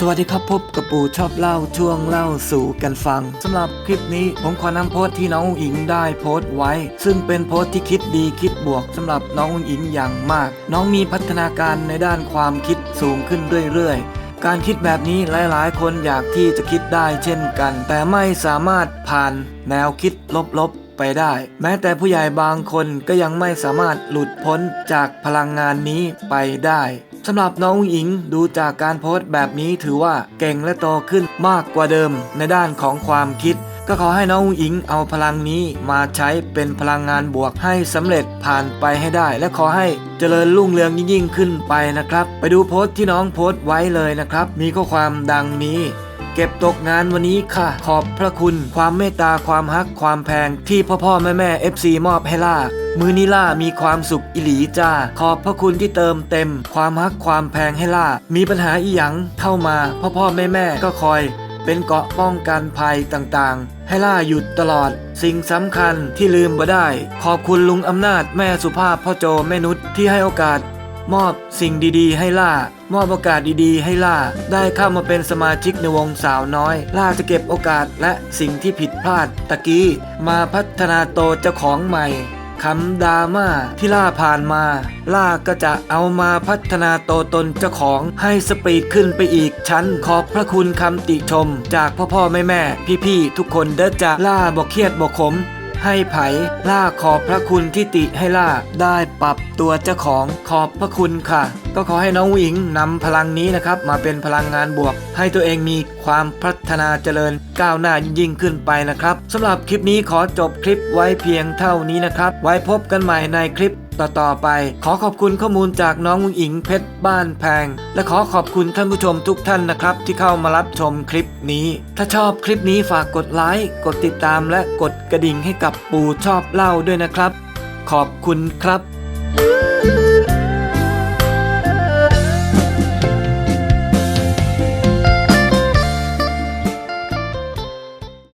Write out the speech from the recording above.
สวัสดีครับพบกับปู่ชอบเล่าช่วงเล่าสู่กันฟังสำหรับคลิปนี้ผมขอนำโพสต์ที่น้องอิงได้โพสต์ไว้ ซึ่งเป็นโพสต์ที่คิดดีคิดบวกสำหรับน้องอิงอย่างมาก น้องมีพัฒนาการในด้านความคิดสูงขึ้นเรื่อยๆ การคิดแบบนี้หลายๆ คนอยากที่จะคิดได้เช่นกัน แต่ไม่สามารถผ่านแนวคิดลบๆไปได้ แม้แต่ผู้ใหญ่บางคนก็ยังไม่สามารถหลุดพ้นจากพลังงานนี้ไปได้ สำหรับน้องอุ๋งอิงดูจากการโพสต์แบบนี้ถือว่าเก่งและโตขึ้นมากกว่าเดิมในด้านของความคิด ก็ขอให้น้องอุ๋งอิงเอาพลังนี้มาใช้เป็นพลังงานบวกให้สำเร็จผ่านไปให้ได้ และขอให้เจริญรุ่งเรืองยิ่งขึ้นไปนะครับ ไปดูโพสต์ที่น้องโพสต์ไว้เลยนะครับ มีข้อความดังนี้ เก็บตกงานวันนี้ค่ะ ขอบพระคุณ ความเมตตาความฮักความแพงที่พ่อพ่อแม่แม่ FC มอบให้ล่ามือนี้ล่ามีความสุขอิหลีจ้า ขอบพระคุณที่เติมเต็ม ความฮักความแพงให้ล่า มีปัญหาอีหยังเข้ามา พ่อพ่อแม่แม่ก็คอย เป็นเกาะป้องกันภัยต่างๆ ให้ล่าหยุดตลอด สิ่งสำคัญที่ลืมบ่ได้ ขอบคุณลุงอำนาจแม่สุภาพพ่อโจแม่นุชที่ให้โอกาส มอบสิ่งดีๆ ให้ล่า มอบโอกาสดีๆ ให้ล่า ได้เข้ามาเป็นสมาชิกในวงสาวน้อย ล่าจะเก็บโอกาสและสิ่งที่ผิดพลาดตะกี้ มาพัฒนาโตเจ้าของใหม่คำดราม่าที่ล่าผ่านมา ล่าก็จะเอามาพัฒนาโตตนเจ้าของให้สปีดขึ้นไปอีกชั้นขอบพระคุณคำติชม จากพ่อพ่อแม่แม่พี่ๆทุกคนเด้อจะล่าบอกเครียดบอกขม ให้ไผ่ล่าขอบพระคุณที่ติให้ล่าได้ปรับตัวเจ้าของขอบพระคุณค่ะ ก็ขอให้น้องหญิงนำพลังนี้นะครับ มาเป็นพลังงานบวก ให้ตัวเองมีความพัฒนาเจริญก้าวหน้ายิ่งขึ้นไปนะครับสำหรับคลิปนี้ขอจบคลิปไว้เพียงเท่านี้นะครับ ไว้พบกันใหม่ในคลิป ต่อๆไป ขอขอบคุณข้อมูลจากน้องอุ๋งอิงเพชรบ้านแพง และขอขอบคุณท่านผู้ชมทุกท่านนะครับ ที่เข้ามารับชมคลิปนี้ ถ้าชอบคลิปนี้ฝากกดไลค์กดติดตามและกดกระดิ่งให้กับปู่ชอบเล่าด้วยนะครับ ขอบคุณครับ